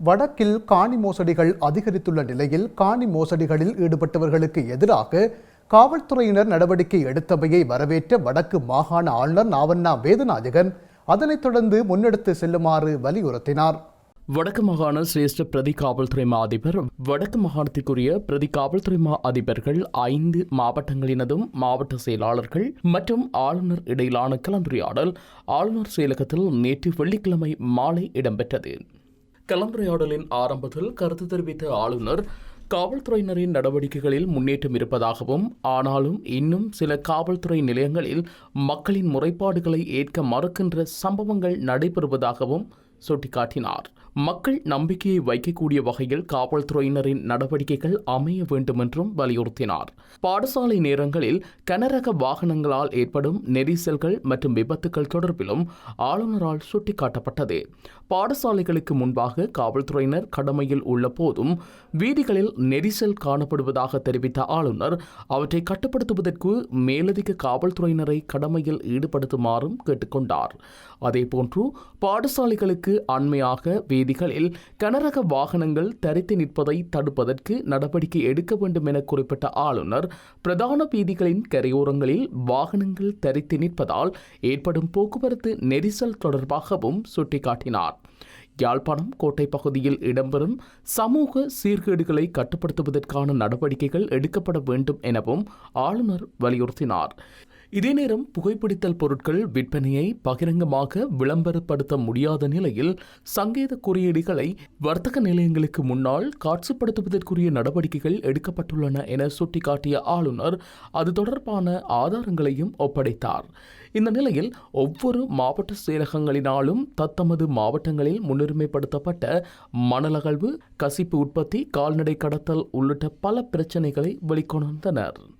வடக்கில் காணி மோசடிகள் அதிகரித்துள்ள நிலையில் காணி மோசடிகளில் ஈடுபட்டவர்களுக்கு எதிராக காவல்துறையினர் நடவடிக்கை எடுத்தவையை வரவேற்ற வடக்கு மாகாண ஆளுநர் நாவண்ணா வேதநாயகன் அதனைத் தொடர்ந்து முன்னெடுத்து செல்லுமாறு வலியுறுத்தினார். வடக்கு மாகாண சிரேஷ்ட பிரதி காவல்துறை மா அதிபர் வடக்கு மாகாணத்திற்குரிய பிரதி காவல்துறை மா அதிபர்கள் ஐந்து மாவட்டங்களினதும் மாவட்ட செயலாளர்கள் மற்றும் ஆளுநர் இடையிலான கலந்துரையாடல் ஆளுநர் செயலகத்தில் நேற்று வெள்ளிக்கிழமை மாலை இடம்பெற்றது. கலந்துரையாடலின் ஆரம்பத்தில் கருத்து தெரிவித்த ஆளுநர் காவல்துறையினரின் நடவடிக்கைகளில் முன்னேற்றம் இருப்பதாகவும் ஆனாலும் இன்னும் சில காவல்துறை நிலையங்களில் மக்களின் முறைப்பாடுகளை ஏற்க மறுக்கின்ற சம்பவங்கள் நடைபெறுவதாகவும் சுட்டிக்காட்டினார். மக்கள் நம்பிக்கையை வைக்கக்கூடிய வகையில் காவல்துறையினரின் நடவடிக்கைகள் அமைய வேண்டும் என்றும் வலியுறுத்தினார். பாடசாலை நேரங்களில் கனரக வாகனங்களால் ஏற்படும் நெரிசல்கள் மற்றும் விபத்துகள் தொடர்பிலும் ஆளுநரால் சுட்டிக்காட்டப்பட்டது. பாடசாலைகளுக்கு முன்பாக காவல்துறையினர் கடமையில் உள்ள போதும் வீதிகளில் நெரிசல் காணப்படுவதாக தெரிவித்த ஆளுநர் அவற்றை கட்டுப்படுத்துவதற்கு மேலதிக காவல்துறையினரை கடமையில் ஈடுபடுத்துமாறும் கேட்டுக்கொண்டார். அதேபோன்று பாடசாலைகளுக்கு அண்மையாக வீதிகளில் கனரக வாகனங்கள் தரித்து நிற்பதை தடுப்பதற்கு நடவடிக்கை எடுக்க வேண்டும் என குறிப்பிட்ட ஆளுநர் பிரதான வீதிகளின் கரையோரங்களில் வாகனங்கள் தரித்து நிற்பதால் ஏற்படும் போக்குவரத்து நெரிசல் தொடர்பாகவும் சுட்டிக்காட்டினார். யாழ்ப்பாணம் கோட்டை பகுதியில் இடம்பெறும் சமூக சீர்கேடுகளை கட்டுப்படுத்துவதற்கான நடவடிக்கைகள் எடுக்கப்பட வேண்டும் எனவும் ஆளுநர் வலியுறுத்தினார். இதே நேரம் புகைப்பிடித்தல் பொருட்கள் விற்பனையை பகிரங்கமாக விளம்பரப்படுத்த முடியாத நிலையில் சங்கேத குறியீடுகளை வர்த்தக நிலையங்களுக்கு முன்னால் காட்சிப்படுத்துவதற்குரிய நடவடிக்கைகள் எடுக்கப்பட்டுள்ளன என சுட்டிக்காட்டிய ஆளுநர் அது தொடர்பான ஆதாரங்களையும் ஒப்படைத்தார். இந்த நிலையில் ஒவ்வொரு மாவட்ட செயலகங்களினாலும் தத்தமது மாவட்டங்களில் முன்னுரிமைப்படுத்தப்பட்ட மணலகழ்வு கசிப்பு உற்பத்தி கால்நடை கடத்தல் உள்ளிட்ட பல பிரச்சனைகளை வெளிக்கொணர்ந்தனர்.